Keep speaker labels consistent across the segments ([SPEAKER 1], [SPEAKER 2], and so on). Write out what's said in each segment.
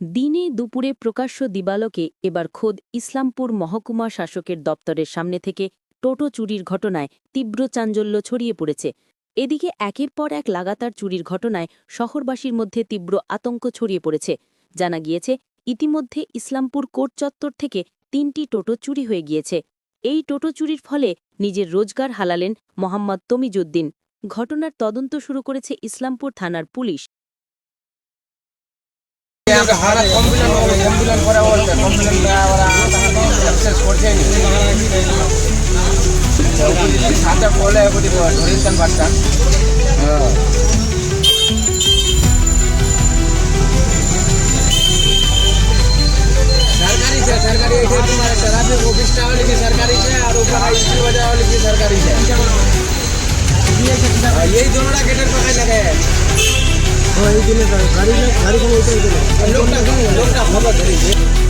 [SPEAKER 1] দিনে দুপুরে প্রকাশ্য দিবালকে এবার খোদ ইসলামপুর মহকুমা শাসকের দপ্তরের সামনে থেকে টোটো চুরির ঘটনায় তীব্র চাঞ্চল্য ছড়িয়ে পড়েছে। এদিকে একের পর এক লাগাতার চুরির ঘটনায় শহরবাসীর মধ্যে তীব্র আতঙ্ক ছড়িয়ে পড়েছে। জানা গিয়েছে, ইতিমধ্যে ইসলামপুর কোর্ট চত্বর থেকে তিনটি টোটো চুরি হয়ে গিয়েছে। এই টোটো চুরির ফলে নিজের রোজগার হালালেন মোহাম্মদ তমিজুদ্দিন। ঘটনার তদন্ত শুরু করেছে ইসলামপুর থানার পুলিশ।
[SPEAKER 2] কমপ্লেন হবে কমপ্লেন করে বলতে কমপ্লেন ওরা সাকসেস করছে সাথে বলে এগুলি ধরিয়েছেন বাচ্চা सरकारी છે સરકારી એટલે તમારે ટ્રાફિક ઓફિસના વાળી બી સરકારી છે और ऊपर स्कूल बजा वाली भी सरकारी है हाँ, यही दोनों गेटर पकड़ लगे हैं লোকটা লোকটা খবর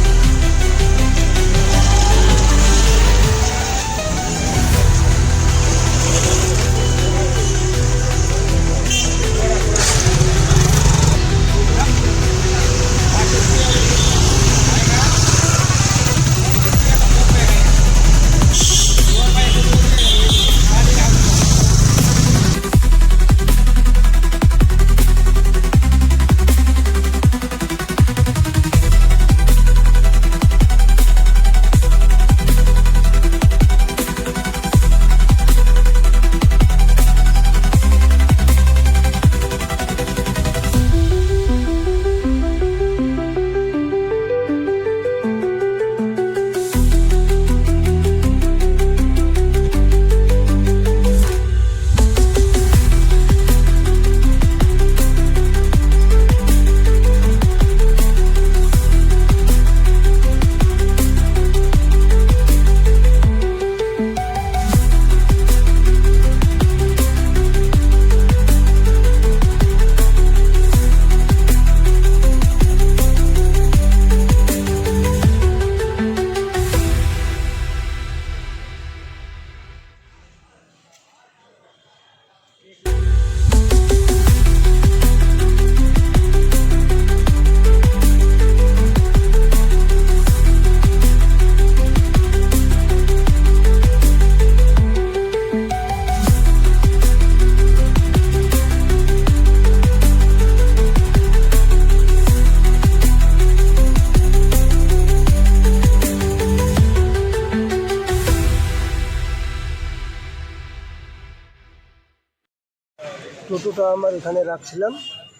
[SPEAKER 3] টোটোটা আমার এখানে রাখছিলাম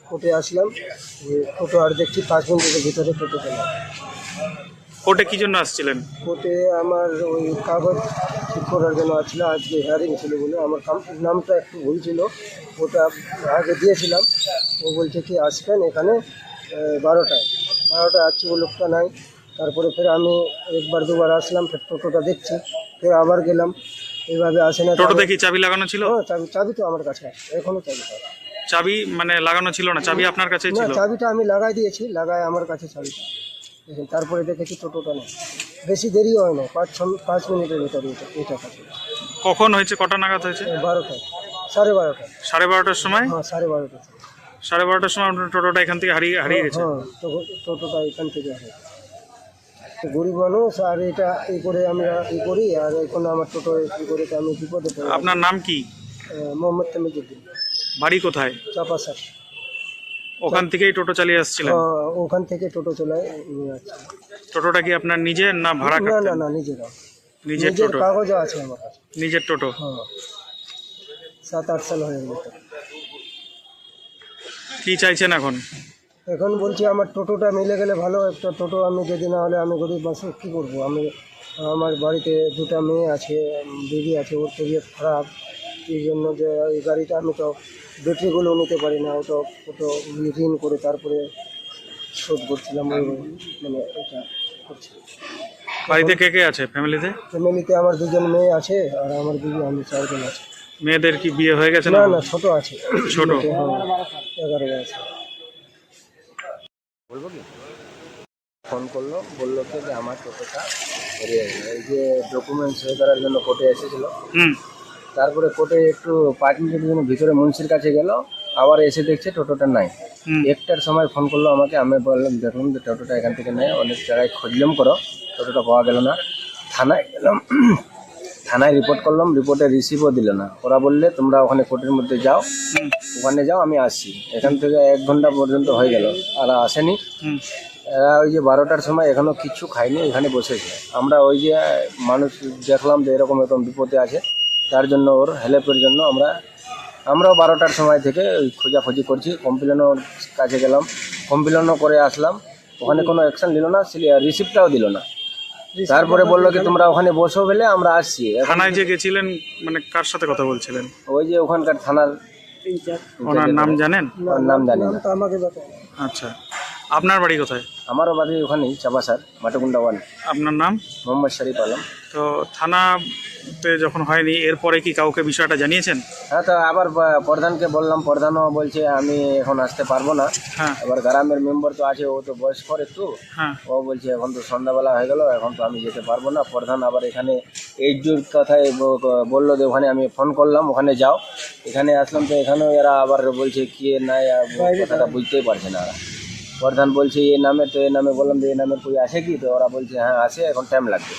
[SPEAKER 3] কোর্টে আসলাম যে টোটো আর দেখছি পাঁচ মিনিটের ভিতরে টোটো পেলাম।
[SPEAKER 4] কোর্টে কি জন্য আসছিলেন?
[SPEAKER 3] কোর্টে আমার ওই কাগজ ঠিক করার জন্য আসছিল আজকে হিয়ারিং ছিল বলে আমার নামটা একটু ভুল ছিল। ওটা আগে দিয়েছিলাম ও বলছে কি আসবেন এখানে বারোটায়। বারোটায় আসছি ও লোকটা নাই। তারপরে ফের আমি একবার দুবার আসলাম ফের টোটোটা দেখছি ফের আবার গেলাম। এইভাবে আসে না
[SPEAKER 4] টোটো দেখি চাবি লাগানো ছিল?
[SPEAKER 3] হ্যাঁ, চাবি চাবি তো আমার কাছে আছে এখনও চাবি আছে।
[SPEAKER 4] চাবি মানে লাগানো ছিল না চাবি আপনার কাছেই
[SPEAKER 3] না
[SPEAKER 4] ছিল?
[SPEAKER 3] চাবিটা আমি লাগাই দিয়েছি লাগাই আমার কাছে চাবিটা। তারপরে দেখেছি টোটোটা নেই। বেশি দেরি হয় না পাঁচ ছ পাঁচ মিনিটের ভিতরে এটা কাছে
[SPEAKER 4] কখন হয়েছে কটা নাগাদ হয়েছে?
[SPEAKER 3] বারোটায় সাড়ে বারোটায়
[SPEAKER 4] সাড়ে বারোটার সময়?
[SPEAKER 3] হ্যাঁ সাড়ে বারোটা
[SPEAKER 4] সাড়ে বারোটার সময় আপনার টোটোটা এখান থেকে হারিয়ে হারিয়ে গেছে?
[SPEAKER 3] হ্যাঁ টোটোটা এখান থেকে আসে গরিব মানুষ আর এটা এই করে আমরা ই করি আর এখন আমার টোটো ই করে আমি বিপদে পড়ে
[SPEAKER 4] আপনার নাম কি?
[SPEAKER 3] মোহাম্মদ তামিজুদ্দিন
[SPEAKER 4] বাড়ি কোথায়?
[SPEAKER 3] চাপা স্যার
[SPEAKER 4] ওখান থেকেই টোটো চালিয়ে আসছিলেন?
[SPEAKER 3] ওখান থেকে টোটো চলায় নিয়ে আসছি।
[SPEAKER 4] টোটোটা কি আপনার নিজের না ভাড়া
[SPEAKER 3] না না না নিজের
[SPEAKER 4] নিজের টোটো?
[SPEAKER 3] কাগজও আছে আমার কাছে।
[SPEAKER 4] নিজের টোটো?
[SPEAKER 3] হ্যাঁ। সাত আট সাল হয়ে গেল
[SPEAKER 4] কি চাইছেন এখন?
[SPEAKER 3] এখন বলছি আমার টোটোটা মিলে গেলে ভালো একটা টোটো আমি যদি না হলে আমি গরিব মানুষ কী করব? আমি আমার বাড়িতে দুটা মেয়ে আছে দিদি আছে ওর তবিয়ত খারাপ। এই জন্য যে এই গাড়িটা আমি তো ব্যাটারিগুলো নিতে পারি না ওটা ওটা ঋণ করে তারপরে শোধ করছিলাম ওই মানে এটা করছি।
[SPEAKER 4] বাড়িতে কে কে আছে? ফ্যামিলিতে?
[SPEAKER 3] ফ্যামিলিতে আমার দুজন মেয়ে আছে আর আমার দিদি আমি চারজন আছে।
[SPEAKER 4] মেয়েদের কি বিয়ে হয়ে গেছে
[SPEAKER 3] না?
[SPEAKER 4] না
[SPEAKER 3] না ছোট আছে।
[SPEAKER 4] ছোট?
[SPEAKER 3] হ্যাঁ এগারো আছে বলব কি? ফোন করল বলল কি যে আমার টোটোটা এই যে ডকুমেন্টস করার জন্য কোর্টে এসেছিল। তারপরে কোর্টে একটু পাঁচ মিনিটের জন্য ভিতরে মুন্সির কাছে গেল
[SPEAKER 5] আবার এসে দেখছে টোটোটা নাই। একটার সময় ফোন করল আমাকে আমি বললাম দেখুন যে টোটোটা এখান থেকে নেই অনেক জায়গায় খুঁজলাম করো টোটোটা পাওয়া গেল না। থানায় গেলাম থানায় রিপোর্ট করলাম রিপোর্টে রিসিভও দিল না। ওরা বললে তোমরা ওখানে কোর্টের মধ্যে যাও ওখানে যাও আমি আসছি। এখান থেকে এক ঘণ্টা পর্যন্ত হয়ে গেল আর আসেনি। এরা ওই যে বারোটার সময় এখনও কিচ্ছু খায়নি এখানে বসেছে। আমরা ওই যে মানুষ দেখলাম যে এরকম এরকম বিপদে আছে তার জন্য ওর হেল্পের জন্য আমরা আমরাও বারোটার সময় থেকে ওই খোঁজাখুঁজি করছি কমপ্লেনও কাছে গেলাম কমপ্লেনও করে আসলাম। ওখানে কোনো অ্যাকশন নিল না রিসিপ্টটাও দিল না। তারপরে বলল কি তোমরা ওখানে বসো বলে আমরা আসছি। এখন
[SPEAKER 4] থানায় যে গেছিলেন মানে কার সাথে কথা বলছিলেন?
[SPEAKER 5] ওই যে ওখানকার থানার
[SPEAKER 4] ওনার নাম জানেন?
[SPEAKER 5] ওর নাম জানি না।
[SPEAKER 4] আচ্ছা। আপনার বাড়ি কোথায়?
[SPEAKER 5] আমারও বাড়ি ওখানেই চাপাসার মাটকুন্ডা ওয়ান।
[SPEAKER 4] আপনার নাম?
[SPEAKER 5] মোহাম্মদ শরীফ আলম।
[SPEAKER 4] তো থানাতে যখন হয়নি এরপরে কি কাউকে বিষয়টা জানিয়েছেন?
[SPEAKER 5] হ্যাঁ তো আবার প্রধানকে বললাম প্রধানও বলছে আমি এখন আসতে পারব না।
[SPEAKER 4] হ্যাঁ।
[SPEAKER 5] এবার গ্রামের মেম্বার তো আছে ও তো বয়স্কর একটু।
[SPEAKER 4] হ্যাঁ।
[SPEAKER 5] ও বলছে এখন তো সন্ধ্যাবেলা হয়ে গেল এখন তো আমি যেতে পারব না। প্রধান আবার এখানে এইচডির কথায় বলল যে ওখানে আমি ফোন করলাম ওখানে যাও। এখানে আসলাম তো এখানেও এরা আবার বলছে কি নাই আর কথাটা বুঝতেই পারছে না। প্রধান বলছে, এ নামে তো, এ নামে বললাম যে, এ নামে কই আছে কি? তো ওরা বলছে হ্যাঁ আসে, এখন টাইম লাগবে।